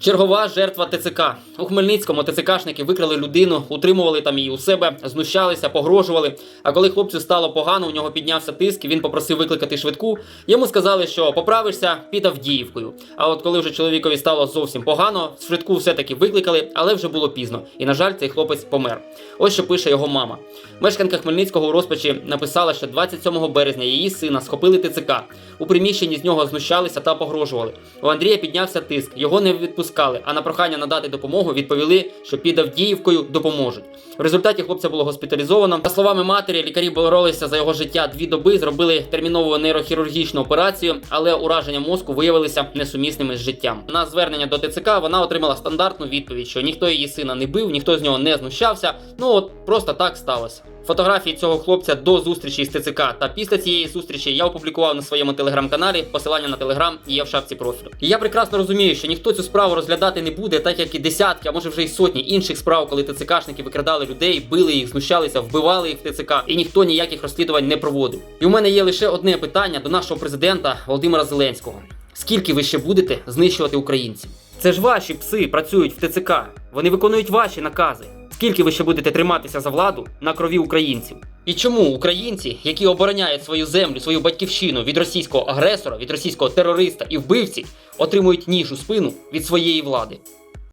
Чергова жертва ТЦК. У Хмельницькому ТЦКшники викрали людину, утримували там її у себе, знущалися, погрожували. А коли хлопцю стало погано, у нього піднявся тиск, він попросив викликати швидку. Йому сказали, що поправишся під Авдіївкою. А от коли вже чоловікові стало зовсім погано, швидку все-таки викликали, але вже було пізно. І на жаль, цей хлопець помер. Ось що пише його мама. Мешканка Хмельницького у розпачі написала, що 27 березня її сина схопили ТЦК. У приміщенні з нього знущалися та погрожували. У Андрія піднявся тиск, його не відпускали, а на прохання надати допомогу відповіли, що під Авдіївкою допоможуть. В результаті хлопця було госпіталізовано. За словами матері, лікарі боролися за його життя дві доби, зробили термінову нейрохірургічну операцію, але ураження мозку виявилися несумісними з життям. На звернення до ТЦК вона отримала стандартну відповідь, що ніхто її сина не бив, ніхто з нього не знущався. Ну от просто так сталося. Фотографії цього хлопця до зустрічі з ТЦК та після цієї зустрічі я опублікував на своєму телеграм-каналі. Посилання на телеграм є в шапці профілю. І я прекрасно розумію, що ніхто цю справу розглядати не буде, так як і десятки, а може вже й сотні інших справ, коли ТЦКшники викрадали людей, били їх, знущалися, вбивали їх в ТЦК, і ніхто ніяких розслідувань не проводив. І у мене є лише одне питання до нашого президента Володимира Зеленського: скільки ви ще будете знищувати українців? Це ж ваші пси працюють в ТЦК. Вони виконують ваші накази. Скільки ви ще будете триматися за владу на крові українців? І чому українці, які обороняють свою землю, свою батьківщину від російського агресора, від російського терориста і вбивці, отримують ніж у спину від своєї влади?